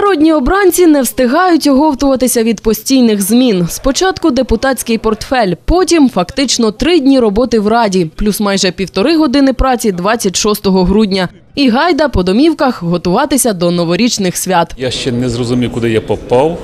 Народні обранці не встигають оговтуватися від постійних змін. Спочатку депутатський портфель, потім фактично три дні роботи в раді, плюс майже півтори години праці 26 грудня. І гайда по домівках готуватися до новорічних свят. Я ще не зрозумів, куди я попав,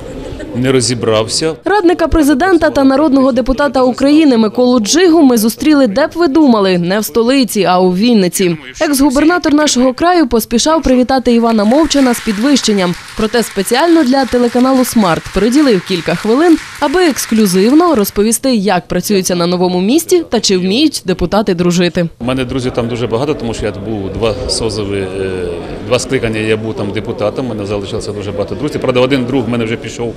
не розібрався. Радника президента та народного депутата України Миколу Джигу ми зустріли, де б ви думали, не в столиці, а у Вінниці. Екс-губернатор нашого краю поспішав привітати Івана Мовчана з підвищенням. Проте спеціально для телеканалу Смарт приділив кілька хвилин, аби ексклюзивно розповісти, як працюється на новому місті та чи вміють депутати дружити. У мене друзів там дуже багато, тому що я був два созови, е, два скликання. Я був там депутатом. Мене залишилося дуже багато друзів. Правда, один друг в мене вже пішов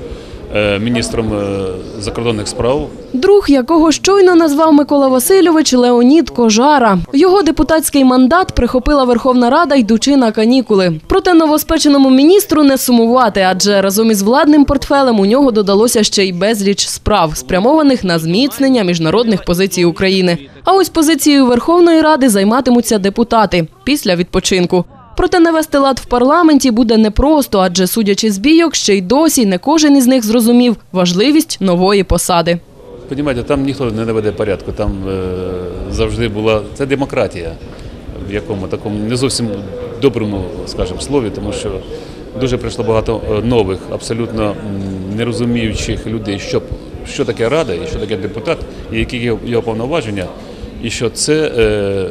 міністром е, закордонних справ. Друг, якого щойно назвав Микола Васильович Леонід Кожара. Його депутатський мандат прихопила Верховна Рада, йдучи на канікули. Проте новоспеченому міністру не сумувати, адже разом із владним портфелем у нього додалося ще й безліч справ, спрямованих на зміцнення міжнародних позицій України. А ось позицією Верховної Ради займатимуться депутати після відпочинку. Проте навести лад в парламенті буде непросто, адже судячи з бійок, ще й досі не кожен із них зрозумів важливість нової посади. Понімаєте, там ніхто не наведе порядку. Там е, завжди була це демократія, в якому такому не зовсім доброму, скажімо, слові, тому що дуже прийшло багато е, нових, абсолютно нерозуміючих людей, що, що таке рада і що таке депутат, і які його повноваження, і що це е,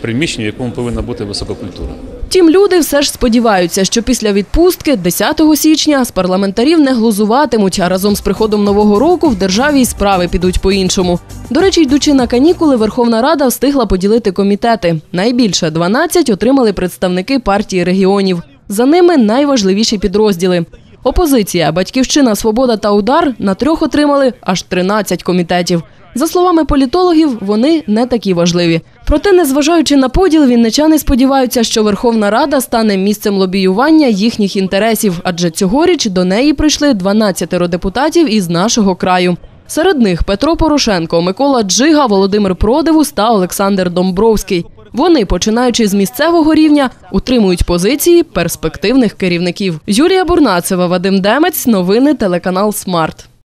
приміщення, в якому повинна бути висока культура. Втім, люди все ж сподіваються, що після відпустки 10 січня з парламентарів не глузуватимуть, а разом з приходом нового року в державі й справи підуть по-іншому. До речі, йдучи на канікули, Верховна Рада встигла поділити комітети. Найбільше 12 отримали представники партії регіонів. За ними найважливіші підрозділи. Опозиція, Батьківщина, Свобода та Удар на трьох отримали аж 13 комітетів. За словами політологів, вони не такі важливі. Проте, незважаючи на поділ, вінничани сподіваються, що Верховна Рада стане місцем лобіювання їхніх інтересів, адже цьогоріч до неї прийшли 12 депутатів із нашого краю. Серед них Петро Порошенко, Микола Джига, Володимир Продивус та Олександр Домбровський. Вони, починаючи з місцевого рівня, утримують позиції перспективних керівників. Юлія Бурнацева, Вадим Демець, новини телеканал Смарт.